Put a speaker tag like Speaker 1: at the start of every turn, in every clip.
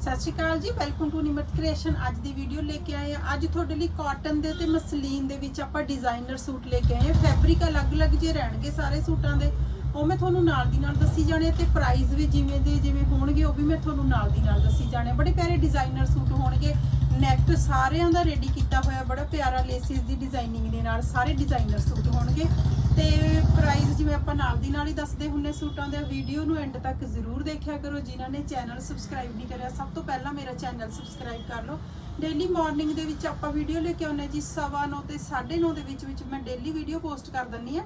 Speaker 1: ਸਤਿ ਸ਼੍ਰੀ ਅਕਾਲ ਜੀ welcome to Nimrat creation ਅੱਜ ਦੀ ਵੀਡੀਓ ਲੈ ਕੇ ਆਏ ਆ ਅੱਜ ਤੁਹਾਡੇ ਲਈ ਕਾਟਨ ਦੇ ਤੇ ਮਸਲੀਨ ਦੇ ਵਿੱਚ ਆਪਾਂ ਡਿਜ਼ਾਈਨਰ ਸੂਟ ਲੈ ਕੇ ਆਏ ਆ ਫੈਬਰਿਕ ਅਲੱਗ-ਅਲੱਗ ਜੇ ਰਹਿਣਗੇ ਸਾਰੇ ਸੂਟਾਂ ਦੇ, ਉਹ ਮੈਂ ਤੁਹਾਨੂੰ ਨਾਲ ਦੀ ਨਾਲ ਦੱਸੀ ਜਾਣੇ ਤੇ ਪ੍ਰਾਈਸ ਵੀ ਜਿਵੇਂ ਦੇ ਜਿਵੇਂ ਹੋਣਗੇ, ਉਹ ਵੀ ਮੈਂ ਤੁਹਾਨੂੰ ਨਾਲ ਦੀ ਨਾਲ ਦੱਸੀ ਜਾਣੇ ਬੜੇ ਪਿਆਰੇ ਡਿਜ਼ਾਈਨਰ ਸੂਟ ਹੋਣਗੇ। ਨੈਕ ਸਾਰਿਆਂ ਦਾ ਰੈਡੀ ਕੀਤਾ ਹੋਇਆ, ਬੜਾ ਪਿਆਰਾ ਲੇਸਿਸ ਦੀ ਡਿਜ਼ਾਈਨਿੰਗ ਦੇ ਨਾਲ ਸਾਰੇ ਡਿਜ਼ਾਈਨਰ ਸੂਟ ਹੋਣਗੇ। ਤੇ ਪ੍ਰਾਈਸ ਜਿਵੇਂ ਆਪਾਂ ਨਾਲ ਦੀ ਨਾਲ ਹੀ ਦੱਸਦੇ ਹੁੰਨੇ ਸੂਟਾਂ ਦੇ ਵੀਡੀਓ ਨੂੰ ਐਂਡ ਤੱਕ ਜ਼ਰੂਰ ਦੇਖਿਆ ਕਰੋ, ਜਿਨ੍ਹਾਂ ਨੇ ਚੈਨਲ ਸਬਸਕ੍ਰਾਈਬ ਨਹੀਂ ਕਰਿਆ, ਸਭ ਤੋਂ ਪਹਿਲਾਂ ਮੇਰਾ ਚੈਨਲ ਸਬਸਕ੍ਰਾਈਬ ਕਰ ਲਓ। ਡੇਲੀ ਮਾਰਨਿੰਗ ਦੇ ਵਿੱਚ ਆਪਾਂ ਵੀਡੀਓ ਲੈ ਕੇ ਆਉਂਦੇ ਹਾਂ ਜੀ 9:30 ਤੇ 9:30 ਦੇ ਵਿੱਚ ਵਿੱਚ ਮੈਂ ਡੇਲੀ ਵੀਡੀਓ ਪੋਸਟ ਕਰ ਦਿੰਨੀ ਆ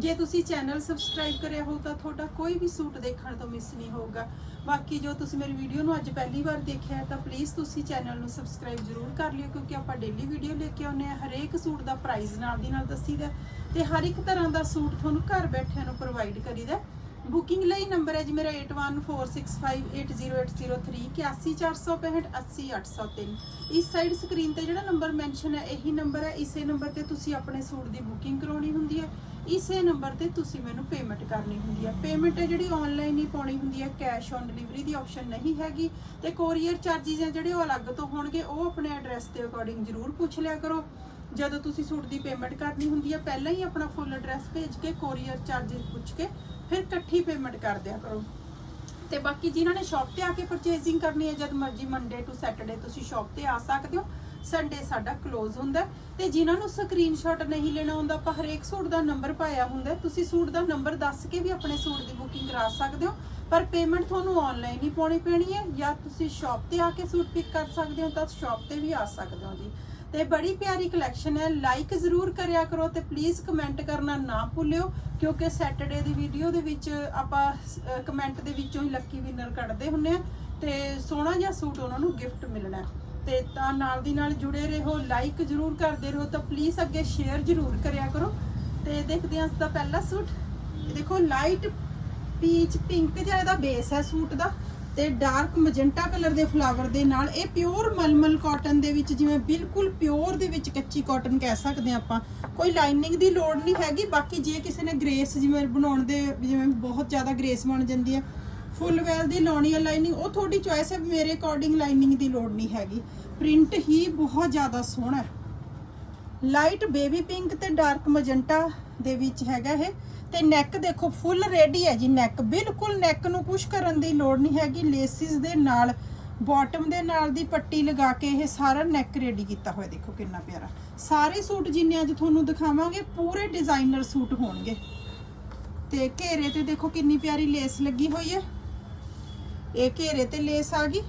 Speaker 1: ਜੇ ਤੁਸੀਂ ਚੈਨਲ ਸਬਸਕ੍ਰਾਈਬ ਕਰਿਆ ਹੋ ਤਾਂ ਤੁਹਾਡਾ ਕੋਈ ਵੀ ਸੂਟ ਦੇਖਣ ਤੋਂ ਮਿਸ ਨਹੀਂ ਹੋਊਗਾ। ਬਾਕੀ ਜੋ ਤੁਸੀਂ ਮੇਰੀ ਵੀਡੀਓ ਨੂੰ ਅੱਜ ਪਹਿਲੀ ਵਾਰ ਦੇਖਿਆ ਤਾਂ ਪਲੀਜ਼ ਤੁਸੀਂ ਚੈਨਲ ਨੂੰ ਸਬਸਕ੍ਰਾਈਬ ਜ਼ਰੂਰ ਕਰ ਲਿਓ, ਕਿਉਂਕਿ ਆਪਾਂ ਡੇਲੀ ਵੀਡੀਓ ਲੈ ਕੇ ਆਉਂਦੇ ਆ ਹਰੇਕ ਸੂਟ ਦਾ ਪ੍ਰਾਈਸ ਨਾਲ ਦੀ ਨਾਲ ਦੱਸੀਦਾ ਤੇ ਹਰ ਇੱਕ ਤਰ੍ਹਾਂ ਦਾ ਸੂਟ ਤੁਹਾਨੂੰ ਘਰ ਬੈਠਿਆਂ ਨੂੰ ਪ੍ਰੋਵਾਈਡ ਕਰੀਦਾ ਬੁਕਿੰਗ ਲਈ ਨੰਬਰ ਹੈ ਜੀ ਮੇਰਾ 8146580803 8146580803 ਇਸ ਸਾਈਡ ਸਕਰੀਨ ਤੇ ਜਿਹੜਾ ਨੰਬਰ ਮੈਂਸ਼ਨ ਹੈ, ਇਹੀ ਨੰਬਰ ਹੈ। ਇਸੇ ਨੰਬਰ ਤੇ ਤੁਸੀਂ ਆਪਣੇ ਸੂਟ ਦੀ ਬੁਕਿੰਗ ਕਰਾਉਣੀ ਹੁੰਦੀ ਹੈ। ਇਸੇ ਨੰਬਰ ਤੇ ਤੁਸੀਂ ਮੈਨੂੰ ਪੇਮੈਂਟ ਕਰਨੀ ਹੁੰਦੀ ਹੈ। ਪੇਮੈਂਟ ਹੈ ਜਿਹੜੀ ਆਨਲਾਈਨ ਹੀ ਪਾਉਣੀ ਹੁੰਦੀ ਹੈ। ਕੈਸ਼ ਔਨ ਡਿਲੀਵਰੀ ਦੀ ਆਪਸ਼ਨ ਨਹੀਂ ਹੈਗੀ। ਤੇ ਕੋਰੀਅਰ ਚਾਰजेस ਹੈ ਜਿਹੜੇ ਉਹ ਅਲੱਗ ਤੋਂ ਹੋਣਗੇ। ਉਹ ਆਪਣੇ ਐਡਰੈਸ ਦੇ ਅਕੋਰਡਿੰਗ ਜ਼ਰੂਰ ਪੁੱਛ ਲਿਆ ਕਰੋ। ਜਦੋਂ ਤੁਸੀਂ ਸੂਟ ਦੀ ਪੇਮੈਂਟ ਕਰਨੀ ਹੁੰਦੀ ਹੈ, ਪਹਿਲਾਂ ਹੀ ਆਪਣਾ ਫੁੱਲ ਐਡਰੈਸ ਭੇਜ ਕੇ ਕੋਰੀਅਰ ਚਾਰजेस ਪੁੱਛ ਕੇ ਫਿਰ ਇਕੱਠੀ ਪੇਮੈਂਟ ਕਰ ਦਿਆ ਕਰੋ। ਤੇ ਬਾਕੀ ਜਿਨ੍ਹਾਂ ਨੇ ਸ਼ਾਪ ਤੇ ਆ ਕੇ ਪਰਚੇਜ਼ਿੰਗ ਕਰਨੀ ਹੈ, ਜਦ ਮਰਜ਼ੀ ਮੰਡੇ ਟੂ ਸੈਟਰਡੇ ਤੁਸੀਂ ਸ਼ਾਪ ਤੇ ਆ ਸਕਦੇ ਹੋ ਸੰਡੇ ਸਾਡਾ ਕਲੋਜ਼ ਹੁੰਦਾ ਤੇ ਜਿਨ੍ਹਾਂ ਨੂੰ ਸਕਰੀਨਸ਼ਾਟ ਨਹੀਂ ਲੈਣਾ ਹੁੰਦਾ, ਆਪਾਂ ਹਰੇਕ ਸੂਟ ਦਾ ਨੰਬਰ ਪਾਇਆ ਹੁੰਦਾ ਤੁਸੀਂ ਸੂਟ ਦਾ ਨੰਬਰ ਦੱਸ ਕੇ ਵੀ ਆਪਣੇ ਸੂਟ ਦੀ ਬੁਕਿੰਗ ਕਰਾ ਸਕਦੇ ਹੋ, ਪਰ ਪੇਮੈਂਟ ਤੁਹਾਨੂੰ ਆਨਲਾਈਨ ਹੀ ਪਾਉਣੀ ਪੈਣੀ ਹੈ ਜਾਂ ਤੁਸੀਂ ਸ਼ਾਪ ਤੇ ਆ ਕੇ ਸੂਟ ਪਿਕ ਕਰ ਸਕਦੇ ਹੋ, ਤਾਂ ਸ਼ਾਪ ਤੇ ਵੀ ਆ ਸਕਦੇ ਹੋ ਜੀ। ਤੇ ਬੜੀ ਪਿਆਰੀ ਕਲੈਕਸ਼ਨ ਹੈ। ਲਾਈਕ ਜ਼ਰੂਰ ਕਰਿਆ ਕਰੋ ਤੇ ਪਲੀਜ਼ ਕਮੈਂਟ ਕਰਨਾ ਨਾ ਭੁੱਲਿਓ, ਕਿਉਂਕਿ ਸੈਟਰਡੇ ਦੀ ਵੀਡੀਓ ਦੇ ਵਿੱਚ ਆਪਾਂ ਕਮੈਂਟ ਦੇ ਵਿੱਚੋਂ ਹੀ ਲੱਕੀ ਵਿਨਰ ਕੱਢਦੇ ਹੁੰਨੇ ਆ ਤੇ ਸੋਹਣਾ ਜਿਹਾ ਸੂਟ ਉਹਨਾਂ ਨੂੰ ਗਿਫਟ ਮਿਲਣਾ ਤੇ ਤਾਂ ਨਾਲ ਦੀ ਨਾਲ ਜੁੜੇ ਰਹੋ ਲਾਈਕ ਜ਼ਰੂਰ ਕਰਦੇ ਰਹੋ ਤਾਂ ਪਲੀਜ਼ ਅੱਗੇ ਸ਼ੇਅਰ ਜ਼ਰੂਰ ਕਰਿਆ ਕਰੋ। ਤੇ ਦੇਖਦੇ ਹਾਂ ਇਸ ਦਾ ਪਹਿਲਾ ਸੂਟ। ਦੇਖੋ ਲਾਈਟ ਪੀਚ ਪਿੰਕ ਜਿਹਾ ਇਹਦਾ ਬੇਸ ਹੈ ਸੂਟ ਦਾ। ਤੇ ਡਾਰਕ ਮਜੰਟਾ ਕਲਰ ਦੇ ਫਲਾਵਰ ਦੇ ਨਾਲ ਇਹ ਪਿਓਰ ਮਲਮਲ ਕਾਟਨ ਦੇ ਵਿੱਚ ਜਿਵੇਂ ਬਿਲਕੁਲ ਪਿਓਰ ਦੇ ਵਿੱਚ ਕੱਚੀ ਕਾਟਨ ਕਹਿ ਸਕਦੇ ਹਾਂ ਆਪਾਂ, ਕੋਈ ਲਾਈਨਿੰਗ ਦੀ ਲੋੜ ਨਹੀਂ ਹੈਗੀ, ਬਾਕੀ ਜੇ ਕਿਸੇ ਨੇ ਗ੍ਰੇਸ ਜਿਵੇਂ ਬਣਾਉਣ ਦੇ ਜਿਵੇਂ ਬਹੁਤ ਜ਼ਿਆਦਾ ਗ੍ਰੇਸ ਬਣ ਜਾਂਦੀ ਹੈ, ਫੁੱਲ ਵੈਲ ਦੀ ਲਾਉਣੀ ਹੈ ਲਾਈਨਿੰਗ, ਉਹ ਤੁਹਾਡੀ ਚੋਇਸ ਹੈ, ਮੇਰੇ ਅਕੋਰਡਿੰਗ ਲਾਈਨਿੰਗ ਦੀ ਲੋੜ ਨਹੀਂ ਹੈਗੀ। ਪ੍ਰਿੰਟ ਹੀ ਬਹੁਤ ਜ਼ਿਆਦਾ ਸੋਹਣਾ ਹੈ। ਲਾਈਟ ਬੇਬੀ ਪਿੰਕ ਤੇ ਡਾਰਕ ਮਜੰਟਾ ਦੇ ਵਿੱਚ ਹੈਗਾ ਇਹ। ਤੇ ਨੈਕ ਦੇਖੋ ਫੁੱਲ ਰੈਡੀ ਹੈ ਜੀ ਨੈਕ ਬਿਲਕੁਲ ਨੈਕ ਨੂੰ ਕੁਝ ਕਰਨ ਦੀ ਲੋੜ ਨਹੀਂ ਹੈਗੀ। ਲੇਸਿਸ ਦੇ ਨਾਲ ਬਾਟਮ ਦੇ ਨਾਲ ਦੀ ਪੱਟੀ ਲਗਾ ਕੇ ਇਹ ਸਾਰਾ ਨੈਕ ਰੈਡੀ ਕੀਤਾ ਹੋਇਆ ਦੇਖੋ ਕਿੰਨਾ ਪਿਆਰਾ। ਸਾਰੇ ਸੂਟ ਜਿੰਨੇ ਅੱਜ ਤੁਹਾਨੂੰ ਦਿਖਾਵਾਂਗੇ, ਪੂਰੇ ਡਿਜ਼ਾਈਨਰ ਸੂਟ ਹੋਣਗੇ। ਤੇ ਘੇਰੇ ਤੇ ਦੇਖੋ ਕਿੰਨੀ ਪਿਆਰੀ ਲੇਸ ਲੱਗੀ ਹੋਈ ਹੈ। ਇਹ ਘੇਰੇ ਤੇ ਲੇਸ ਆ ਗਈ।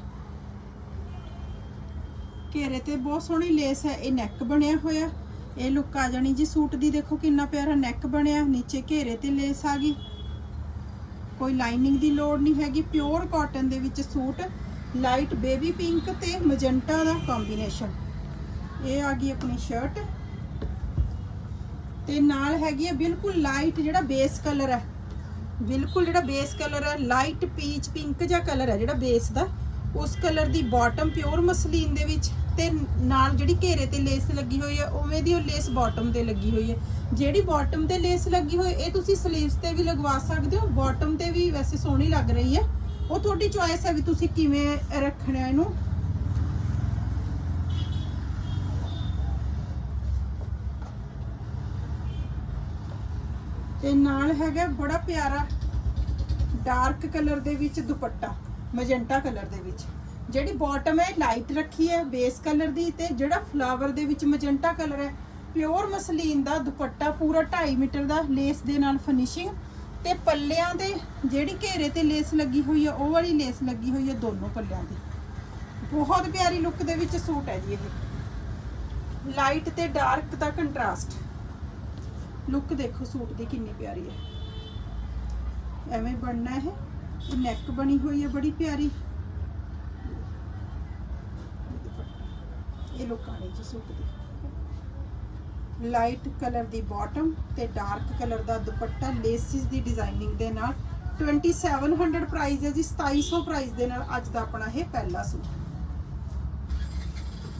Speaker 1: ਘੇਰੇ ਤੇ ਬਹੁਤ ਸੋਹਣੀ ਲੇਸ ਹੈ, ਇਹ ਨੈਕ ਬਣਿਆ ਹੋਇਆ। ਇਹ ਲੁੱਕ ਆ ਜਾਣੀ ਜੀ, ਸੂਟ ਦੀ ਦੇਖੋ ਕਿੰਨਾ ਪਿਆਰਾ ਨੈਕ ਬਣਿਆ, ਨੀਚੇ ਘੇਰੇ ਤੇ ਲੇਸ ਆ ਗਈ। ਕੋਈ ਲਾਈਨਿੰਗ ਦੀ ਲੋੜ ਨਹੀਂ ਹੈਗੀ ਪਿਓਰ ਕਾਟਨ ਦੇ ਵਿੱਚ ਸੂਟ ਲਾਈਟ ਬੇਬੀ ਪਿੰਕ ਤੇ ਮਜੰਟਾ ਦਾ ਕੰਬੀਨੇਸ਼ਨ ਇਹ ਆ ਗਈ ਆਪਣੀ ਸ਼ਰਟ ਤੇ ਨਾਲ ਹੈਗੀ ਹੈ ਬਿਲਕੁਲ ਲਾਈਟ ਜਿਹੜਾ ਬੇਸ ਕਲਰ ਹੈ ਬਿਲਕੁਲ ਜਿਹੜਾ ਬੇਸ ਕਲਰ ਹੈ ਲਾਈਟ ਪੀਚ ਪਿੰਕ ਜਿਹਾ ਕਲਰ ਹੈ ਜਿਹੜਾ ਬੇਸ ਦਾ। ਉਸ ਕਲਰ ਦੀ ਬਾਟਮ ਪਿਓਰ ਮਸਲੀਨ ਦੇ ਵਿੱਚ। ਤੇ ਨਾਲ ਜਿਹੜੀ ਘੇਰੇ ਤੇ ਲੇਸ ਲੱਗੀ ਹੋਈ ਹੈ, ਉਵੇਂ ਦੀ ਉਹ ਲੇਸ ਬਾਟਮ ਤੇ ਲੱਗੀ ਹੋਈ ਹੈ। ਜਿਹੜੀ ਬਾਟਮ ਤੇ ਲੇਸ ਲੱਗੀ ਹੋਈ, ਇਹ ਤੁਸੀਂ ਸਲੀਵਸ ਤੇ ਵੀ ਲਗਵਾ ਸਕਦੇ ਹੋ ਬਾਟਮ ਤੇ ਵੀ ਵੈਸੇ ਸੋਹਣੀ ਲੱਗ ਰਹੀ ਹੈ। ਉਹ ਤੁਹਾਡੀ ਚੁਆਇਸ ਹੈ ਵੀ ਤੁਸੀਂ ਕਿਵੇਂ ਰੱਖਣਾ ਇਹਨੂੰ। ਤੇ ਨਾਲ ਹੈਗਾ ਬੜਾ ਪਿਆਰਾ ਡਾਰਕ ਕਲਰ ਦੇ ਵਿੱਚ ਦੁਪੱਟਾ ਮੈਜੈਂਟਾ ਕਲਰ ਦੇ ਵਿੱਚ। ਜਿਹੜੀ ਬਾਟਮ ਹੈ ਲਾਈਟ ਰੱਖੀ ਹੈ ਬੇਸ ਕਲਰ ਦੀ ਤੇ ਜਿਹੜਾ ਫਲਾਵਰ ਦੇ ਵਿੱਚ ਮੈਜੈਂਟਾ ਕਲਰ ਹੈ ਪਿਓਰ ਮਸਲੀਨ ਦਾ ਦੁਪੱਟਾ ਪੂਰਾ 2.5 ਮੀਟਰ ਦਾ ਲੇਸ ਦੇ ਨਾਲ ਫਿਨਿਸ਼ਿੰਗ ਤੇ ਪੱਲਿਆਂ ਦੇ ਜਿਹੜੀ ਘੇਰੇ ਤੇ ਲੇਸ ਲੱਗੀ ਹੋਈ ਹੈ, ਉਹ ਵਾਲੀ ਲੇਸ ਲੱਗੀ ਹੋਈ ਹੈ ਦੋਨੋਂ ਪੱਲਿਆਂ ਦੀ। ਬਹੁਤ ਪਿਆਰੀ ਲੁੱਕ ਦੇ ਵਿੱਚ ਸੂਟ ਹੈ ਜੀ ਇਹ। ਲਾਈਟ ਤੇ ਡਾਰਕ ਦਾ ਕੰਟਰਾਸਟ ਲੁੱਕ ਦੇਖੋ ਸੂਟ ਦੀ ਕਿੰਨੀ ਪਿਆਰੀ ਹੈ। ਐਵੇਂ ਬਣਨਾ ਹੈ ਇਹ। ਨੈਕ ਬਣੀ ਹੋਈ ਹੈ ਬੜੀ ਪਿਆਰੀ। ਇਹ ਲੁੱਕ ਆਣੀ ਜੀ ਸੂਟ ਦੀ ਲਾਈਟ ਕਲਰ ਦੀ ਬਾਟਮ ਤੇ ਡਾਰਕ ਕਲਰ ਦਾ ਦੁਪੱਟਾ ਲੇਸਿਸ ਦੀ ਡਿਜ਼ਾਈਨਿੰਗ ਦੇ ਨਾਲ 2700 ਪ੍ਰਾਈਸ ਹੈ ਜੀ 2700 ਪ੍ਰਾਈਸ ਦੇ ਨਾਲ ਅੱਜ ਦਾ ਆਪਣਾ ਇਹ ਪਹਿਲਾ ਸੂਟ।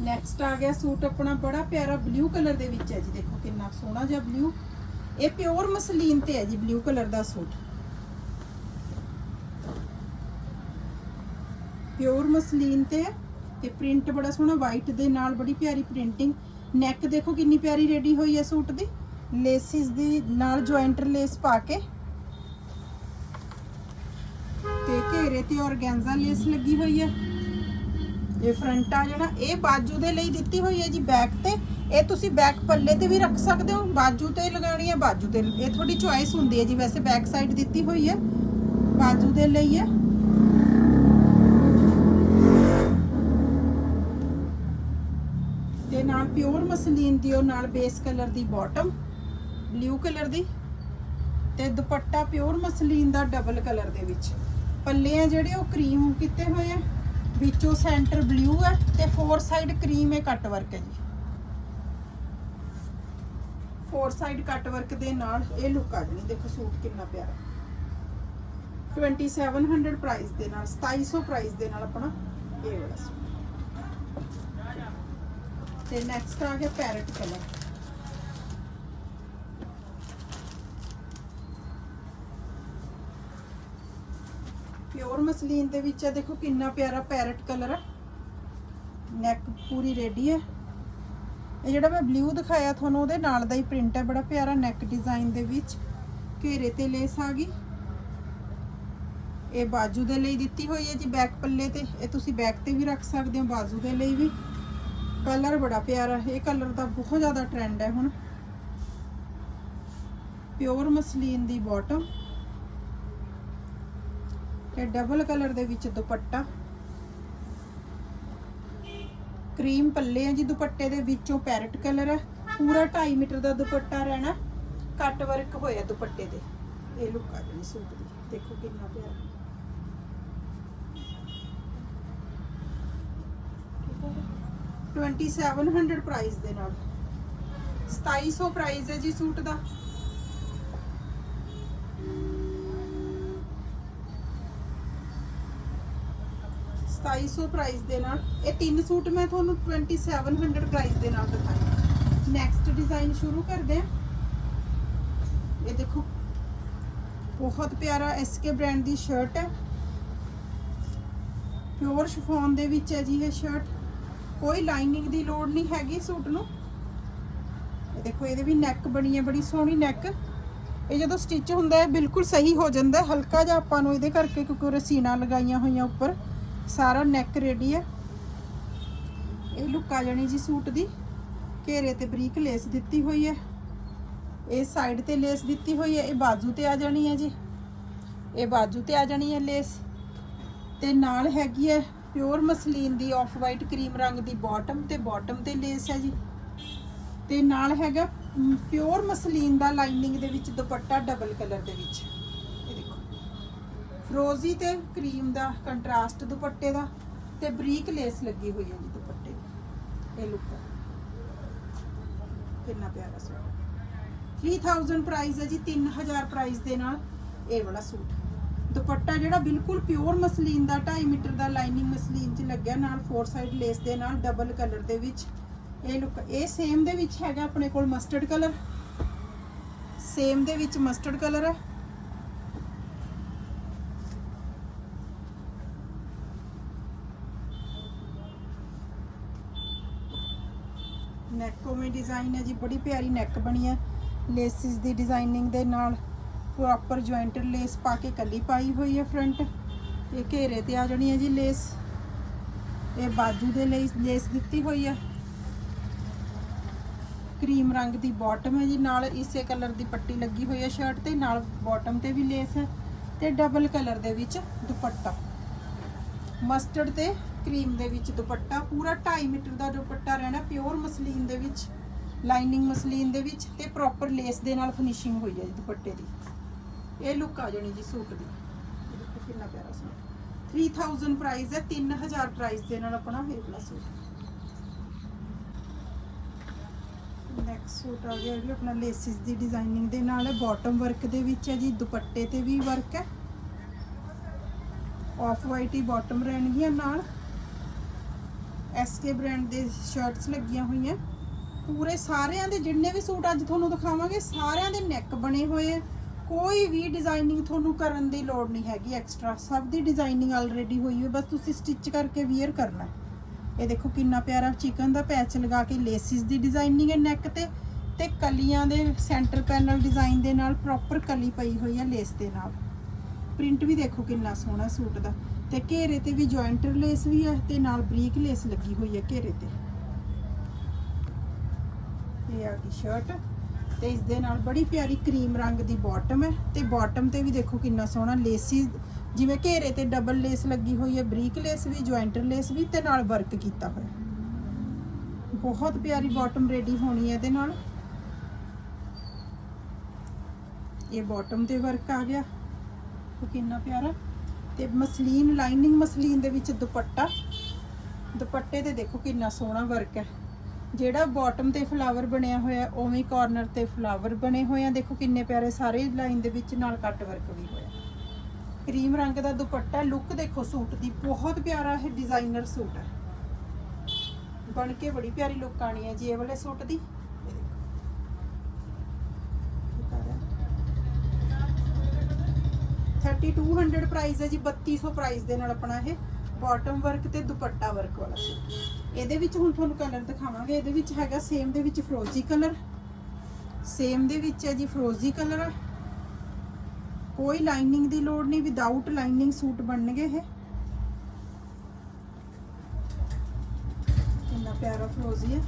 Speaker 1: ਨੈਕਸਟ ਆ ਗਿਆ ਸੂਟ ਆਪਣਾ ਬੜਾ ਪਿਆਰਾ ਬਲੂ ਕਲਰ ਦੇ ਵਿੱਚ ਹੈ ਜੀ, ਦੇਖੋ ਕਿੰਨਾ ਸੋਹਣਾ ਜਿਹਾ ਬਲੂ ਇਹ ਪਿਓਰ ਮਸਲੀਨ ਤੇ ਹੈ ਜੀ ਬਲੂ ਕਲਰ ਦਾ ਸੂਟ। ਪਿਓਰ ਮਸਲੀਨ ਤੇ ਹੈ ਤੇ ਪ੍ਰਿੰਟ ਬੜਾ ਸੋਹਣਾ ਵਾਈਟ ਦੇ ਨਾਲ ਬੜੀ ਪਿਆਰੀ ਪ੍ਰਿੰਟਿੰਗ ਨੈਕ ਦੇਖੋ ਕਿੰਨੀ ਪਿਆਰੀ ਰੈਡੀ ਹੋਈ ਹੈ ਸੂਟ ਦੀ। ਲੇਸਿਸ ਦੀ ਨਾਲ ਜੁਆਇੰਟਰ ਲੇਸ ਪਾ ਕੇ। ਤੇ ਘੇਰੇ ਤੇ ਔਰਗੈਂਜ਼ਾ ਲੇਸ ਲੱਗੀ ਹੋਈ ਹੈ। ਇਹ ਫਰੰਟ ਆ ਜਿਹੜਾ, ਇਹ ਬਾਜੂ ਦੇ ਲਈ ਦਿੱਤੀ ਹੋਈ ਹੈ ਜੀ ਬੈਕ ਤੇ। ਇਹ ਤੁਸੀਂ ਬੈਕ ਪੱਲੇ ਤੇ ਵੀ ਰੱਖ ਸਕਦੇ ਹੋ। ਬਾਜੂ ਤੇ ਲਗਾਉਣੀ ਹੈ, ਬਾਜੂ ਤੇ। ਇਹ ਤੁਹਾਡੀ ਚੁਆਇਸ ਹੁੰਦੀ ਹੈ ਜੀ। ਵੈਸੇ ਬੈਕ ਸਾਈਡ ਦਿੱਤੀ ਹੋਈ ਹੈ। ਬਾਜੂ ਦੇ ਲਈ ਹੈ ਤੇ ਨਾਲ ਪਿਓਰ ਮਸਲੀਨ ਦੀ, ਉਹ ਨਾਲ ਬੇਸ ਕਲਰ ਦੀ ਬਾਟਮ ਬਲੂ ਕਲਰ ਦੀ ਤੇ ਦੁਪੱਟਾ ਪਿਓਰ ਮਸਲੀਨ ਦਾ ਡਬਲ ਕਲਰ ਦੇ ਵਿੱਚ। ਪੱਲੇ ਆ ਜਿਹੜੇ, ਉਹ ਕਰੀਮ ਕੀਤੇ ਹੋਏ ਆ, ਵਿੱਚੋਂ ਸੈਂਟਰ ਬਲੂ ਹੈ ਤੇ ਫੋਰ ਸਾਈਡ ਕਰੀਮ ਹੈ ਕੱਟ ਵਰਕ ਹੈ ਜੀ। ਫੋਰ ਸਾਈਡ ਕੱਟ ਵਰਕ ਦੇ ਨਾਲ ਇਹ ਲੁੱਕ ਆ ਜਣੀ, ਦੇਖੋ ਸੂਟ ਕਿੰਨਾ ਪਿਆਰਾ। 2700 ਪ੍ਰਾਈਸ ਦੇ ਨਾਲ 2700 ਪ੍ਰਾਈਸ ਦੇ ਨਾਲ ਆਪਣਾ ਇਹ ਵਾਲਾ ਸੂਟ। ਤੇ ਨੈਕਸਟ ਆ ਗਿਆ ਪੈਰਟ ਕਲਰ ਪਿਓਰ ਮਸਲੀਨ ਦੇ ਵਿੱਚ ਆ, ਦੇਖੋ ਕਿੰਨਾ ਪਿਆਰਾ ਪੈਰਟ ਕਲਰ ਹੈ ਨੈਕ ਪੂਰੀ ਰੈਡੀ ਹੈ ਇਹ ਜਿਹੜਾ ਮੈਂ ਬਲੂ ਦਿਖਾਇਆ ਤੁਹਾਨੂੰ, ਉਹਦੇ ਨਾਲ ਦਾ ਹੀ ਪ੍ਰਿੰਟ ਹੈ ਬੜਾ ਪਿਆਰਾ ਨੈਕ ਡਿਜ਼ਾਈਨ ਦੇ ਵਿੱਚ। ਘੇਰੇ ਤੇ ਲੇਸ ਆ ਗਈ। ਇਹ ਬਾਜੂ ਦੇ ਲਈ ਦਿੱਤੀ ਹੋਈ ਹੈ ਜੀ ਬੈਕ ਪੱਲੇ ਤੇ। ਇਹ ਤੁਸੀਂ ਬੈਕ ਤੇ ਵੀ ਰੱਖ ਸਕਦੇ ਹੋ, ਬਾਜੂ ਦੇ ਲਈ ਵੀ। ਕਲਰ ਬੜਾ ਪਿਆਰਾ ਇਹ ਕਲਰ ਦਾ ਬਹੁਤ ਜ਼ਿਆਦਾ ਟ੍ਰੈਂਡ ਹੈ ਹੁਣ। ਪਿਓਰ ਮਸਲੀਨ ਦੀ ਬਾਟਮ ਤੇ ਡਬਲ ਕਲਰ ਦੇ ਵਿੱਚ ਦੁਪੱਟਾ। ਕਰੀਮ ਪੱਲੇ ਆ ਜੀ ਦੁਪੱਟੇ ਦੇ ਵਿੱਚੋਂ ਪੈਰਟ ਕਲਰ ਹੈ। ਪੂਰਾ 2.5 ਮੀਟਰ ਦਾ ਦੁਪੱਟਾ ਰਹਿਣਾ। ਕੱਟ ਵਰਕ ਹੋਇਆ ਦੁਪੱਟੇ ਦੇ। ਇਹ ਲੁੱਕ ਆ ਜੀ ਸੂਟ ਦੀ। ਦੇਖੋ ਕਿੰਨਾ ਪਿਆਰਾ। 2700 ਪ੍ਰਾਈਸ ਦੇ ਨਾਲ। 2700 ਪ੍ਰਾਈਸ ਹੈ ਜੀ ਸੂਟ ਦਾ। ਸਤਾਈ ਸੌ ਪ੍ਰਾਈਸ ਦੇ ਨਾਲ। ਇਹ ਤਿੰਨ ਸੂਟ ਮੈਂ ਤੁਹਾਨੂੰ 2700 ਪ੍ਰਾਈਸ ਦੇ ਨਾਲ ਦਿਖਾਏ। ਨੈਕਸਟ ਡਿਜ਼ਾਈਨ ਸ਼ੁਰੂ ਕਰਦੇ ਹਾਂ। ਇਹ ਦੇਖੋ, ਬਹੁਤ ਪਿਆਰਾ ਐਸਕੇ ਬ੍ਰਾਂਡ ਦੀ ਸ਼ਰਟ ਹੈ। ਪਿਓਰ ਸ਼ਿਫੋਨ ਦੇ ਵਿੱਚ ਹੈ ਜੀ ਇਹ ਸ਼ਰਟ ਕੋਈ ਲਾਈਨਿੰਗ ਦੀ ਲੋੜ ਨਹੀਂ ਹੈਗੀ ਸੂਟ ਨੂੰ। ਇਹ ਦੇਖੋ, ਇਹਦੇ ਵੀ ਨੈਕ ਬਣੀ ਹੈ, ਬੜੀ ਸੋਹਣੀ ਨੈਕ ਇਹ ਜਦੋਂ ਸਟਿਚ ਹੁੰਦਾ ਹੈ, ਬਿਲਕੁਲ ਸਹੀ ਹੋ ਜਾਂਦਾ ਹੈ। ਹਲਕਾ ਜਿਹਾ ਆਪਾਂ ਨੂੰ ਇਹਦੇ ਕਰਕੇ ਕਿਉਂਕਿ ਰਸੀਨਾ ਲਗਾਈਆਂ ਹੋਈਆਂ ਉੱਪਰ। ਸਾਰਾ ਨੈਕ ਰੈਡੀ ਹੈ। ਇਹ ਲੁੱਕ ਆ ਜਾਣੀ ਜੀ ਸੂਟ ਦੀ। ਘੇਰੇ ਤੇ ਬਰੀਕ ਲੇਸ ਦਿੱਤੀ ਹੋਈ ਹੈ। ਇਹ ਸਾਈਡ ਤੇ ਲੇਸ ਦਿੱਤੀ ਹੋਈ ਹੈ। ਇਹ ਬਾਜੂ ਤੇ ਆ ਜਾਣੀ ਹੈ ਜੀ। ਇਹ ਬਾਜੂ ਤੇ ਆ ਜਾਣੀ ਹੈ ਲੇਸ ਤੇ ਨਾਲ ਹੈਗੀ ਹੈ ਪਿਓਰ ਮਸਲੀਨ ਦੀ ਆਫ ਵਾਈਟ ਕਰੀਮ ਰੰਗ ਦੀ ਬਾਟਮ ਤੇ ਬਾਟਮ ਤੇ ਲੇਸ ਹੈ ਜੀ। ਤੇ ਨਾਲ ਹੈਗਾ ਪਿਓਰ ਮਸਲੀਨ ਦਾ ਲਾਈਨਿੰਗ ਦੇ ਵਿੱਚ ਦੁਪੱਟਾ ਡਬਲ ਕਲਰ ਦੇ ਵਿੱਚ। ਇਹ ਦੇਖੋ। ਫਰੋਜ਼ੀ ਤੇ ਕਰੀਮ ਦਾ ਕੰਟਰਾਸਟ ਦੁਪੱਟੇ ਦਾ ਤੇ ਬਰੀਕ ਲੇਸ ਲੱਗੀ ਹੋਈ ਹੈ ਜੀ ਦੁਪੱਟੇ ਦੀ। ਇਹ ਲੁੱਕ ਕਿੰਨਾ ਪਿਆਰਾ ਸੂਟ। 3000 ਪ੍ਰਾਈਸ ਹੈ ਜੀ 3000 ਪ੍ਰਾਈਸ ਦੇ ਨਾਲ ਇਹ ਵਾਲਾ ਸੂਟ। ਦੁਪੱਟਾ ਜਿਹੜਾ ਬਿਲਕੁਲ ਪਿਓਰ ਮਸਲੀਨ ਦਾ 2.5 ਮੀਟਰ ਦਾ ਲਾਈਨਿੰਗ ਮਸਲੀਨ ਚ ਲੱਗਿਆ ਨਾਲ ਫੋਰ ਸਾਈਡ ਲੇਸ ਦੇ ਨਾਲ ਡਬਲ ਕਲਰ ਦੇ ਵਿੱਚ। ਇਹ ਲੁੱਕ ਇਹ ਸੇਮ ਦੇ ਵਿੱਚ ਹੈਗਾ ਆਪਣੇ ਕੋਲ ਮਸਟਰਡ ਕਲਰ ਸੇਮ ਦੇ ਵਿੱਚ ਮਸਟਰਡ ਕਲਰ ਹੈ ਨੈਕ ਉਵੇਂ ਡਿਜ਼ਾਈਨ ਹੈ ਜੀ, ਬੜੀ ਪਿਆਰੀ ਨੈਕ ਬਣੀ ਹੈ। ਲੇਸਿਸ ਦੀ ਡਿਜ਼ਾਈਨਿੰਗ ਦੇ ਨਾਲ। ਪ੍ਰੋਪਰ ਜੁਆਇੰਟਡ ਲੇਸ ਪਾ ਕੇ ਕੱਲੀ ਪਾਈ ਹੋਈ ਹੈ ਫਰੰਟ ਇਹ ਘੇਰੇ ਤੇ ਆ ਜਾਣੀ ਹੈ ਜੀ ਲੇਸ ਇਹ ਬਾਜੂ ਦੇ ਲਈ ਲੇਸ ਦਿੱਤੀ ਹੋਈ ਹੈ। ਕਰੀਮ ਰੰਗ ਦੀ ਬਾਟਮ ਹੈ ਜੀ, ਨਾਲ ਇਸੇ ਕਲਰ ਦੀ ਪੱਟੀ ਲੱਗੀ ਹੋਈ ਹੈ ਸ਼ਰਟ ਤੇ, ਨਾਲ ਬਾਟਮ ਤੇ ਵੀ ਲੇਸ ਹੈ ਤੇ ਡਬਲ ਕਲਰ ਦੇ ਵਿੱਚ ਦੁਪੱਟਾ। ਮਸਟਰਡ ਤੇ ਕਰੀਮ ਦੇ ਵਿੱਚ ਦੁਪੱਟਾ, ਪੂਰਾ 2.5 ਮੀਟਰ ਦਾ ਦੁਪੱਟਾ ਰਹਿਣਾ ਪਿਓਰ ਮਸਲੀਨ ਦੇ ਵਿੱਚ ਲਾਈਨਿੰਗ ਮਸਲੀਨ ਦੇ ਵਿੱਚ ਤੇ ਪ੍ਰੋਪਰ ਲੇਸ ਦੇ ਨਾਲ ਫਿਨਿਸ਼ਿੰਗ ਹੋਈ ਹੈ ਜੀ ਦੁਪੱਟੇ ਦੀ। ਇਹ ਲੁੱਕ ਆ ਜਾਣੀ ਜੀ ਸੂਟ ਦੀ। ਇਹ ਦੇਖੋ ਕਿੰਨਾ ਪਿਆਰਾ ਸੂਟ। 3000 ਪ੍ਰਾਈਸ ਹੈ 3000 ਪ੍ਰਾਈਸ ਦੇ ਨਾਲ ਆਪਣਾ ਇਹ ਵਾਲਾ ਸੂਟ। ਨੈਕਸਟ ਸੂਟ ਆ ਗਿਆ ਵੀ ਆਪਣਾ ਲੇਸਿਸ ਦੀ ਡਿਜ਼ਾਈਨਿੰਗ ਦੇ ਨਾਲ ਹੈ ਬਾਟਮ ਵਰਕ ਦੇ ਵਿੱਚ ਹੈ ਜੀ, ਦੁਪੱਟੇ ਤੇ ਵੀ ਵਰਕ ਹੈ। ਆਫ ਵਾਈਟ ਹੀ ਬਾਟਮ ਰਹਿਣਗੀਆਂ ਨਾਲ। ਐਸਕੇ ਬ੍ਰਾਂਡ ਦੇ ਸ਼ਰਟਸ ਲੱਗੀਆਂ ਹੋਈਆਂ। ਪੂਰੇ ਸਾਰਿਆਂ ਦੇ ਜਿੰਨੇ ਵੀ ਸੂਟ ਅੱਜ ਤੁਹਾਨੂੰ ਦਿਖਾਵਾਂਗੇ, ਸਾਰਿਆਂ ਦੇ ਨੈਕ ਬਣੇ ਹੋਏ ਆ ਕੋਈ ਵੀ ਡਿਜ਼ਾਈਨਿੰਗ ਤੁਹਾਨੂੰ ਕਰਨ ਦੀ ਲੋੜ ਨਹੀਂ ਹੈਗੀ ਐਕਸਟਰਾ ਸਭ ਦੀ ਡਿਜ਼ਾਈਨਿੰਗ ਆਲਰੇਡੀ ਹੋਈ ਹੋਈ, ਬਸ ਤੁਸੀਂ ਸਟਿਚ ਕਰਕੇ ਵੇਅਰ ਕਰਨਾ ਇਹ ਦੇਖੋ ਕਿੰਨਾ ਪਿਆਰਾ ਚਿਕਨ ਦਾ ਪੈਚ ਲਗਾ ਕੇ ਲੇਸਿਸ ਦੀ ਡਿਜ਼ਾਈਨਿੰਗ ਹੈ ਨੈਕ ਤੇ ਤੇ ਕਲੀਆਂ ਦੇ ਸੈਂਟਰ ਪੈਨਲ ਡਿਜ਼ਾਈਨ ਦੇ ਨਾਲ ਪ੍ਰੋਪਰ ਕਲੀ ਪਈ ਹੋਈ ਹੈ ਲੇਸ ਦੇ ਨਾਲ। ਪ੍ਰਿੰਟ ਵੀ ਦੇਖੋ ਕਿੰਨਾ ਸੋਹਣਾ ਸੂਟ ਦਾ। ਤੇ ਘੇਰੇ ਤੇ ਵੀ ਜੁਆਇੰਟਰ ਲੇਸ ਵੀ ਹੈ ਤੇ ਨਾਲ ਬਰੀਕ ਲੇਸ ਲੱਗੀ ਹੋਈ ਹੈ ਘੇਰੇ ਤੇ। ਇਹ ਆ ਗਈ ਸ਼ਰਟ ਤੇ ਇਸ ਦੇ ਨਾਲ ਬੜੀ ਪਿਆਰੀ ਕਰੀਮ ਰੰਗ ਦੀ ਬਾਟਮ ਹੈ ਤੇ ਬਾਟਮ ਤੇ ਵੀ ਦੇਖੋ ਕਿੰਨਾ ਸੋਹਣਾ ਲੇਸਿਸ ਜਿਵੇਂ ਘੇਰੇ ਤੇ ਡਬਲ ਲੇਸ ਲੱਗੀ ਹੋਈ ਹੈ, ਬਰੀਕ ਲੇਸ ਵੀ ਜੁਆਇੰਟਰ ਲੇਸ ਵੀ ਤੇ ਨਾਲ ਵਰਕ ਕੀਤਾ ਹੋਇਆ ਬਹੁਤ ਪਿਆਰੀ ਬਾਟਮ ਰੈਡੀ ਹੋਣੀ ਹੈ ਇਹਦੇ ਨਾਲ। ਇਹ ਬਾਟਮ ਤੇ ਵਰਕ ਆ ਗਿਆ। ਉਹ ਕਿੰਨਾ ਪਿਆਰਾ। ਤੇ ਮਸਲੀਨ ਲਾਈਨਿੰਗ ਮਸਲੀਨ ਦੇ ਵਿੱਚ ਦੁਪੱਟਾ। ਦੁਪੱਟੇ ਤੇ ਦੇਖੋ ਕਿੰਨਾ ਸੋਹਣਾ ਵਰਕ ਹੈ। ਜਿਹੜਾ ਬਾਟਮ ਤੇ ਫਲਾਵਰ ਬਣਿਆ ਹੋਇਆ ਉਵੇਂ ਕਾਰਨਰ ਤੇ ਫਲਾਵਰ ਬਣੇ ਹੋਏ ਆ। ਦੇਖੋ ਕਿੰਨੇ ਪਿਆਰੇ ਸਾਰੇ ਲਾਈਨ ਦੇ ਵਿੱਚ ਨਾਲ ਕੱਟ ਵਰਕ ਵੀ ਹੋਇਆ। ਕਰੀਮ ਰੰਗ ਦਾ ਦੁਪੱਟਾ ਲੁੱਕ ਦੇਖੋ ਸੂਟ ਦੀ, ਬਹੁਤ ਪਿਆਰਾ ਹੈ ਡਿਜ਼ਾਈਨਰ ਸੂਟ ਹੈ। ਬਣ ਕੇ ਬੜੀ ਪਿਆਰੀ ਲੁੱਕ ਆਣੀ ਹੈ ਜੀ, ਇਹ ਵਾਲੇ ਸੂਟ ਦੀ। ਥਰਟੀ ਦੇਖੋ। ਠੀਕ ਆ 3200 ਪ੍ਰਾਈਸ ਹੈ ਜੀ 3200 ਪ੍ਰਾਈਸ ਦੇ ਨਾਲ ਆਪਣਾ ਇਹ ਬਾਟਮ ਵਰਕ ਤੇ ਦੁਪੱਟਾ ਵਰਕ ਵਾਲਾ ਸੂਟ। ਇਹਦੇ ਵਿੱਚ ਹੁਣ ਤੁਹਾਨੂੰ ਕਲਰ ਦਿਖਾਵਾਂਗੇ। ਇਹਦੇ ਵਿੱਚ ਹੈਗਾ ਸੇਮ ਦੇ ਵਿੱਚ ਫਰੋਜ਼ੀ ਕਲਰ ਸੇਮ ਦੇ ਵਿੱਚ ਹੈ ਜੀ ਫਰੋਜ਼ੀ ਕਲਰ ਕੋਈ ਲਾਈਨਿੰਗ ਦੀ ਲੋੜ ਨਹੀਂ ਵਿਦਆਊਟ ਲਾਈਨਿੰਗ ਸੂਟ ਬਣਨਗੇ ਇਹ। ਕਿੰਨਾ ਪਿਆਰਾ ਫਰੋਜ਼ੀ ਹੈ।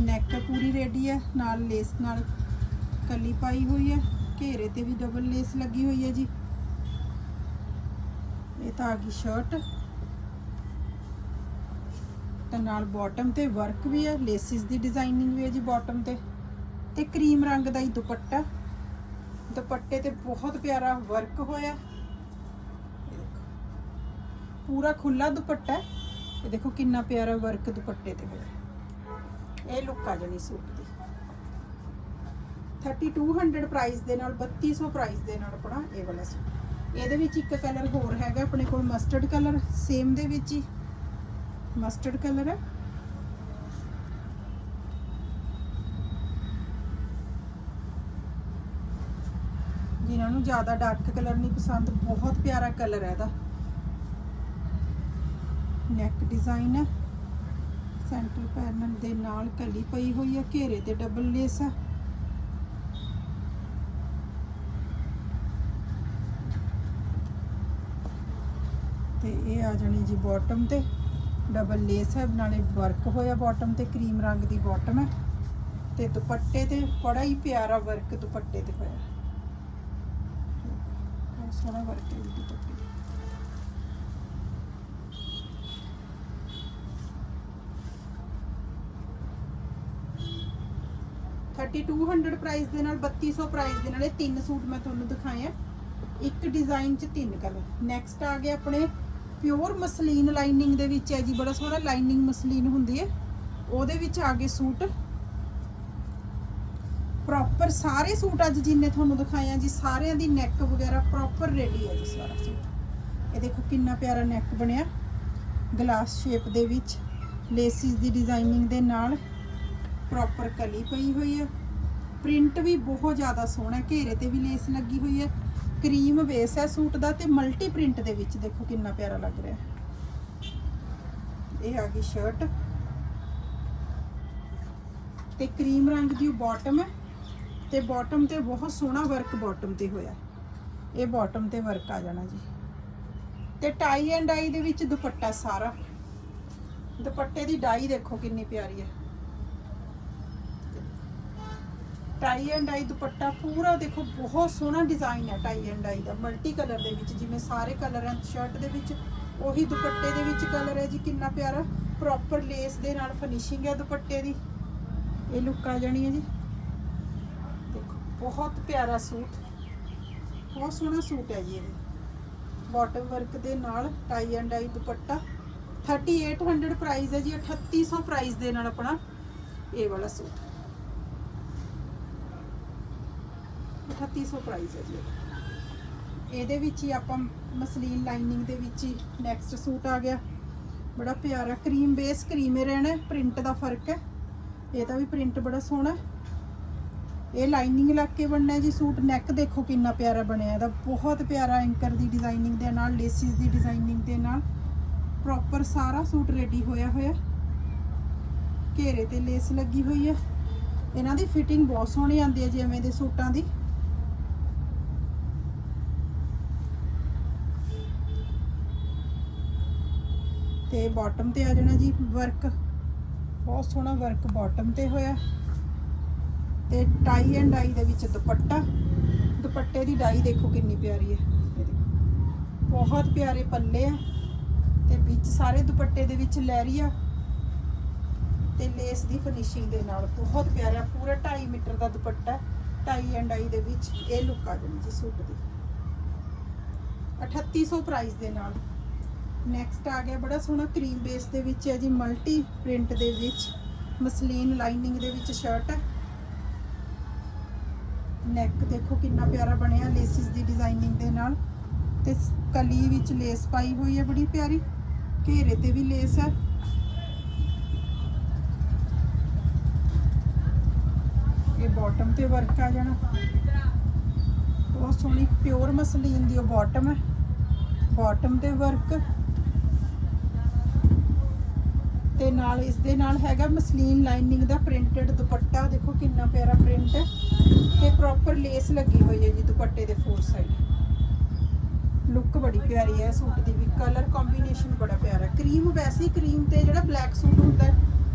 Speaker 1: ਨੈਕ ਪੂਰੀ ਰੈਡੀ ਹੈ, ਨਾਲ ਲੇਸ ਨਾਲ ਕਲੀ ਪਾਈ ਹੋਈ ਹੈ। ਘੇਰੇ ਤੇ ਵੀ ਡਬਲ ਲੇਸ ਲੱਗੀ ਹੋਈ ਹੈ ਜੀ। ਇਹ ਤਾਂ ਆ ਗਈ ਸ਼ਰਟ ਤੇ ਨਾਲ ਬਾਟਮ ਤੇ ਵਰਕ ਵੀ ਹੈ ਲੇਸਿਸ ਦੀ ਡਿਜ਼ਾਈਨਿੰਗ ਵੀ ਹੈ ਜੀ ਬਾਟਮ ਤੇ ਤੇ ਕਰੀਮ ਰੰਗ ਦਾ ਹੀ ਦੁਪੱਟਾ। ਦੁਪੱਟੇ ਤੇ ਬਹੁਤ ਪਿਆਰਾ ਵਰਕ ਹੋਇਆ। ਪੂਰਾ ਖੁੱਲਾ ਦੁਪੱਟਾ ਹੈ। ਇਹ ਦੇਖੋ ਕਿੰਨਾ ਪਿਆਰਾ ਵਰਕ ਦੁਪੱਟੇ ਤੇ ਹੋਇਆ। ਇਹ ਲੁੱਕ ਆ ਜਣੀ ਸੂਟ ਦੀ। 3200 ਪ੍ਰਾਈਸ ਦੇ ਨਾਲ 3200 ਪ੍ਰਾਈਸ ਦੇ ਨਾਲ ਆਪਣਾ ਇਹ ਵਾਲਾ ਸੂਟ। ਇਹਦੇ ਵਿੱਚ ਇੱਕ ਕਲਰ ਹੋਰ ਹੈਗਾ, ਆਪਣੇ ਕੋਲ ਮਸਟਰਡ ਕਲਰ ਸੇਮ ਦੇ ਵਿੱਚ ਹੀ। ਮਸਟਰਡ ਕਲਰ ਹੈ ਜਿਨ੍ਹਾਂ ਨੂੰ ਜ਼ਿਆਦਾ ਡਾਰਕ ਕਲਰ ਨਹੀਂ ਪਸੰਦ ਬਹੁਤ ਪਿਆਰਾ ਕਲਰ ਹੈ ਇਹਦਾ ਨੈਕ ਡਿਜ਼ਾਈਨ ਹੈ ਸੈਂਟਰ ਪੈਨਲ ਦੇ ਨਾਲ ਕਲੀ ਪਈ ਹੋਈ ਹੈ ਘੇਰੇ ਤੇ ਡਬਲ ਲੇਸ ਹੈ ਤੇ ਇਹ ਆ ਜਾਣੀ ਜੀ ਬਾਟਮ ਤੇ ਡਬਲ ਲੇਸ ਹੈ, ਨਾਲੇ ਵਰਕ ਹੋਇਆ ਬਾਟਮ ਤੇ ਕਰੀਮ ਰੰਗ ਦੀ ਬਾਟਮ ਹੈ। ਤੇ ਦੁਪੱਟੇ ਤੇ ਬੜਾ ਹੀ ਪਿਆਰਾ ਵਰਕ ਦੁਪੱਟੇ ਤੇ ਹੋਇਆ। ਬਹੁਤ ਸੋਹਣਾ ਵਰਕ ਹੈ ਦੁਪੱਟੇ। ਤੇ ਥਰਟੀ ਟੂ ਹੰਡਰਡ ਪ੍ਰਾਈਸ ਦੇ ਨਾਲ 3200 ਪ੍ਰਾਈਸ ਦੇ ਨਾਲ ਇਹ ਤਿੰਨ ਸੂਟ ਮੈਂ ਤੁਹਾਨੂੰ ਦਿਖਾਏ ਆ। ਇੱਕ ਡਿਜ਼ਾਈਨ ਚ ਤਿੰਨ ਕਲਰ ਨੈਕਸਟ ਆ ਗਿਆ ਆਪਣੇ ਪਿਓਰ ਮਸਲੀਨ ਲਾਈਨਿੰਗ ਦੇ ਵਿੱਚ ਹੈ ਜੀ, ਬੜਾ ਸੋਹਣਾ ਲਾਈਨਿੰਗ ਮਸਲੀਨ ਹੁੰਦੀ ਹੈ। ਉਹਦੇ ਵਿੱਚ ਆ ਗਏ ਸੂਟ। ਪ੍ਰੋਪਰ ਸਾਰੇ ਸੂਟ ਅੱਜ ਜਿੰਨੇ ਤੁਹਾਨੂੰ ਦਿਖਾਏ ਆ ਜੀ, ਸਾਰਿਆਂ ਦੀ ਨੈਕ ਵਗੈਰਾ ਪ੍ਰੋਪਰ ਰੈਡੀ ਹੈ ਜੀ ਸਾਰਾ ਸੂਟ। ਇਹ ਦੇਖੋ ਕਿੰਨਾ ਪਿਆਰਾ ਨੈਕ ਬਣਿਆ। ਗਲਾਸ ਸ਼ੇਪ ਦੇ ਵਿੱਚ ਲੇਸਿਸ ਦੀ ਡਿਜ਼ਾਈਨਿੰਗ ਦੇ ਨਾਲ ਪ੍ਰੋਪਰ ਕਲੀ ਪਈ ਹੋਈ ਹੈ। ਪ੍ਰਿੰਟ ਵੀ ਬਹੁਤ ਜ਼ਿਆਦਾ ਸੋਹਣਾ ਘੇਰੇ ਤੇ ਵੀ ਲੇਸ ਲੱਗੀ ਹੋਈ ਹੈ। ਕਰੀਮ ਬੇਸ ਹੈ ਸੂਟ ਦਾ ਤੇ ਮਲਟੀ ਪ੍ਰਿੰਟ ਦੇ ਵਿੱਚ ਦੇਖੋ ਕਿੰਨਾ ਪਿਆਰਾ ਲੱਗ ਰਿਹਾ ਇਹ ਆ ਗਈ ਸ਼ਰਟ ਤੇ ਕਰੀਮ ਰੰਗ ਦੀ ਬਾਟਮ ਹੈ ਤੇ ਬਾਟਮ ਤੇ ਬਹੁਤ ਸੋਹਣਾ ਵਰਕ ਬਾਟਮ ਤੇ ਹੋਇਆ। ਇਹ ਬਾਟਮ ਤੇ ਵਰਕ ਆ ਜਾਣਾ ਜੀ। ਤੇ ਟਾਈ ਐਂਡ ਡਾਈ ਦੇ ਵਿੱਚ ਦੁਪੱਟਾ ਸਾਰਾ। ਦੁਪੱਟੇ ਦੀ ਡਾਈ ਦੇਖੋ ਕਿੰਨੀ ਪਿਆਰੀ ਹੈ। ਟਾਈ ਐਂਡ ਡਾਈ ਦੁਪੱਟਾ ਪੂਰਾ ਦੇਖੋ, ਬਹੁਤ ਸੋਹਣਾ ਡਿਜ਼ਾਈਨ ਹੈ ਟਾਈ ਐਂਡ ਡਾਈ ਦਾ ਮਲਟੀ ਕਲਰ ਦੇ ਵਿੱਚ, ਜਿਵੇਂ ਸਾਰੇ ਕਲਰ ਹੈ ਸ਼ਰਟ ਦੇ ਵਿੱਚ, ਉਹੀ ਦੁਪੱਟੇ ਦੇ ਵਿੱਚ ਕਲਰ ਹੈ ਜੀ, ਕਿੰਨਾ ਪਿਆਰਾ ਪ੍ਰੋਪਰ ਲੇਸ ਦੇ ਨਾਲ ਫਿਨਿਸ਼ਿੰਗ ਹੈ ਦੁਪੱਟੇ ਦੀ। ਇਹ ਲੁੱਕ ਆ ਜਾਣੀ ਹੈ ਜੀ। ਦੇਖੋ, ਬਹੁਤ ਪਿਆਰਾ ਸੂਟ, ਬਹੁਤ ਸੋਹਣਾ ਸੂਟ ਹੈ ਜੀ ਇਹ। ਬਾਟਮ ਵਰਕ ਦੇ ਨਾਲ tie and dye dupatta 3800 price ਹੈ ਜੀ 3800 ਪ੍ਰਾਈਸ ਦੇ ਨਾਲ ਆਪਣਾ ਇਹ ਵਾਲਾ ਸੂਟ। 3800 ਪ੍ਰਾਈਸ ਹੈ ਜੀ ਇਹਦੇ। ਵਿੱਚ ਹੀ ਆਪਾਂ ਮਸਲੀਨ ਲਾਈਨਿੰਗ ਦੇ ਵਿੱਚ ਹੀ ਨੈਕਸਟ ਸੂਟ ਆ ਗਿਆ। ਬੜਾ ਪਿਆਰਾ ਕਰੀਮ ਬੇਸ ਕਰੀਮੇ ਰਹਿਣਾ ਪ੍ਰਿੰਟ ਦਾ ਫ਼ਰਕ ਹੈ। ਇਹਦਾ ਵੀ ਪ੍ਰਿੰਟ ਬੜਾ ਸੋਹਣਾ ਇਹ ਲਾਈਨਿੰਗ ਲੱਗ ਕੇ ਬਣਨਾ ਜੀ ਸੂਟ। ਨੈਕ ਦੇਖੋ ਕਿੰਨਾ ਪਿਆਰਾ ਬਣਿਆ ਇਹਦਾ। ਬਹੁਤ ਪਿਆਰਾ ਐਂਕਰ ਦੀ ਡਿਜ਼ਾਈਨਿੰਗ ਦੇ ਨਾਲ ਲੇਸਿਸ ਦੀ ਡਿਜ਼ਾਈਨਿੰਗ ਦੇ ਨਾਲ ਪ੍ਰੋਪਰ ਸਾਰਾ ਸੂਟ ਰੈਡੀ ਹੋਇਆ ਹੋਇਆ ਘੇਰੇ ਤੇ ਲੇਸ ਲੱਗੀ ਹੋਈ ਹੈ। ਇਹਨਾਂ ਦੀ ਫਿਟਿੰਗ ਬਹੁਤ ਸੋਹਣੀ ਆਉਂਦੀ ਹੈ ਜਿਵੇਂ ਦੇ ਸੂਟਾਂ ਦੀ। ਤੇ ਬਾਟਮ ਤੇ ਆ ਜਾਣਾ ਜੀ ਵਰਕ ਬਹੁਤ ਸੋਹਣਾ ਵਰਕ ਬਾਟਮ ਤੇ ਹੋਇਆ। ਤੇ ਟਾਈ ਐਂਡ ਡਾਈ ਦੇ ਵਿੱਚ ਦੁਪੱਟਾ। ਦੁਪੱਟੇ ਦੀ ਡਾਈ ਦੇਖੋ ਕਿੰਨੀ ਪਿਆਰੀ ਹੈ। ਇਹ ਬਹੁਤ ਪਿਆਰੇ ਪੱਲੇ ਆ। ਤੇ ਵਿੱਚ ਸਾਰੇ ਦੁਪੱਟੇ ਦੇ ਵਿੱਚ ਲਹਿਰੀਆ ਤੇ ਲੇਸ ਦੀ ਫਿਨਿਸ਼ਿੰਗ ਦੇ ਨਾਲ ਬਹੁਤ ਪਿਆਰਾ, ਪੂਰਾ 2.5 ਮੀਟਰ ਦਾ ਦੁਪੱਟਾ ਟਾਈ ਐਂਡ ਡਾਈ ਦੇ ਵਿੱਚ। ਇਹ ਲੁੱਕ ਆ ਜਾਣੀ ਜੀ ਸੂਟ ਦੀ। 3800 ਪ੍ਰਾਈਸ ਦੇ ਨਾਲ। ਨੈਕਸਟ ਆ ਗਿਆ, ਬੜਾ ਸੋਹਣਾ ਕਰੀਮ ਬੇਸ ਦੇ ਵਿੱਚ ਹੈ ਜੀ ਮਲਟੀ ਪ੍ਰਿੰਟ ਦੇ ਵਿੱਚ, ਮਸਲੀਨ ਲਾਈਨਿੰਗ ਦੇ ਵਿੱਚ ਸ਼ਰਟ ਹੈ। ਨੈਕ ਦੇਖੋ ਕਿੰਨਾ ਪਿਆਰਾ ਬਣਿਆ ਲੇਸਿਸ ਦੀ ਡਿਜ਼ਾਈਨਿੰਗ ਦੇ ਨਾਲ। ਤੇ ਕਲੀ ਵਿੱਚ ਲੇਸ ਪਾਈ ਹੋਈ ਹੈ ਬੜੀ ਪਿਆਰੀ, ਘੇਰੇ ਤੇ ਵੀ ਲੇਸ ਹੈ। ਇਹ ਬਾਟਮ ਤੇ ਵਰਕ ਆ ਜਾਣਾ। ਬਹੁਤ ਸੋਹਣੀ ਪਿਓਰ ਮਸਲੀਨ ਦੀ ਉਹ ਬਾਟਮ ਹੈ। ਬਾਟਮ ਤੇ ਵਰਕ ਤੇ ਨਾਲ, ਇਸ ਦੇ ਨਾਲ ਹੈਗਾ ਮਸਲੀਨ ਲਾਈਨਿੰਗ ਦਾ ਪ੍ਰਿੰਟਡ ਦੁਪੱਟਾ। ਦੇਖੋ ਕਿੰਨਾ ਪਿਆਰਾ ਪ੍ਰਿੰਟ ਹੈ। ਤੇ ਪ੍ਰੋਪਰ ਲੇਸ ਲੱਗੀ ਹੋਈ ਹੈ ਜੀ ਦੁਪੱਟੇ ਦੇ ਫੋਰ ਸਾਈਡ ਲੁੱਕ ਬੜੀ ਪਿਆਰੀ ਹੈ, ਸੂਟ ਦੀ ਵੀ ਕਲਰ ਕੰਬੀਨੇਸ਼ਨ ਬੜਾ ਪਿਆਰਾ। ਕਰੀਮ ਵੈਸੇ ਹੀ ਕਰੀਮ ਤੇ ਜਿਹੜਾ ਬਲੈਕ ਸੂਟ ਹੁੰਦਾ ਹੈ,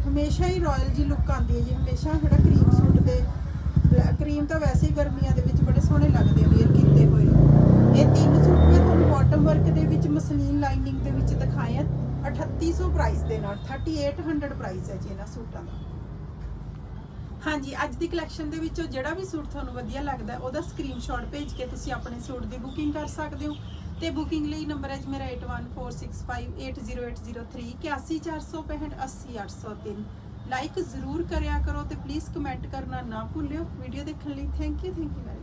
Speaker 1: ਹਮੇਸ਼ਾ ਹੀ ਰਾਇਲ ਜੀ ਲੁੱਕ ਆਉਂਦੀ ਹੈ ਜੀ, ਹਮੇਸ਼ਾ ਜਿਹੜਾ ਕਰੀਮ ਸੂਟ ਦੇ ਕਰੀਮ ਤਾਂ ਵੈਸੇ ਹੀ ਗਰਮੀਆਂ ਦੇ ਵਿੱਚ ਬੜੇ ਸੋਹਣੇ ਲੱਗਦੇ ਆ ਵੇਅਰ ਕੀਤੇ ਹੋਏ। ਇਹ ਤਿੰਨ ਸੂਟ ਮੈਂ ਤੁਹਾਨੂੰ ਬਾਟਮ ਵਰਕ ਦੇ ਵਿੱਚ ਮਸਲੀਨ ਲਾਈਨਿੰਗ ਦੇ ਵਿੱਚ ਦਿਖਾਏ ਆ। 3800 ਪ੍ਰਾਈਸ ਦੇ ਨਾਲ 3800 ਪ੍ਰਾਈਸ ਹੈ ਜੀ ਇਹਨਾਂ ਸੂਟਾਂ ਦਾ। ਹਾਂਜੀ, ਅੱਜ ਦੀ ਕਲੈਕਸ਼ਨ ਦੇ ਵਿੱਚੋਂ ਜਿਹੜਾ ਵੀ ਸੂਟ ਤੁਹਾਨੂੰ ਵਧੀਆ ਲੱਗਦਾ ਉਹਦਾ ਸਕਰੀਨਸ਼ਾਟ ਭੇਜ ਕੇ ਤੁਸੀਂ ਆਪਣੇ ਸੂਟ ਦੀ ਬੁਕਿੰਗ ਕਰ ਸਕਦੇ ਹੋ। ਤੇ ਬੁਕਿੰਗ ਲਈ ਨੰਬਰ ਹੈ ਜੀ ਮੇਰਾ 8146580803 81465 80803 ਲਾਈਕ ਜ਼ਰੂਰ ਕਰਿਆ ਕਰੋ ਤੇ ਪਲੀਜ਼ ਕਮੈਂਟ ਕਰਨਾ ਨਾ ਭੁੱਲਿਓ। ਵੀਡੀਓ ਦੇਖਣ ਲਈ thank you thank you very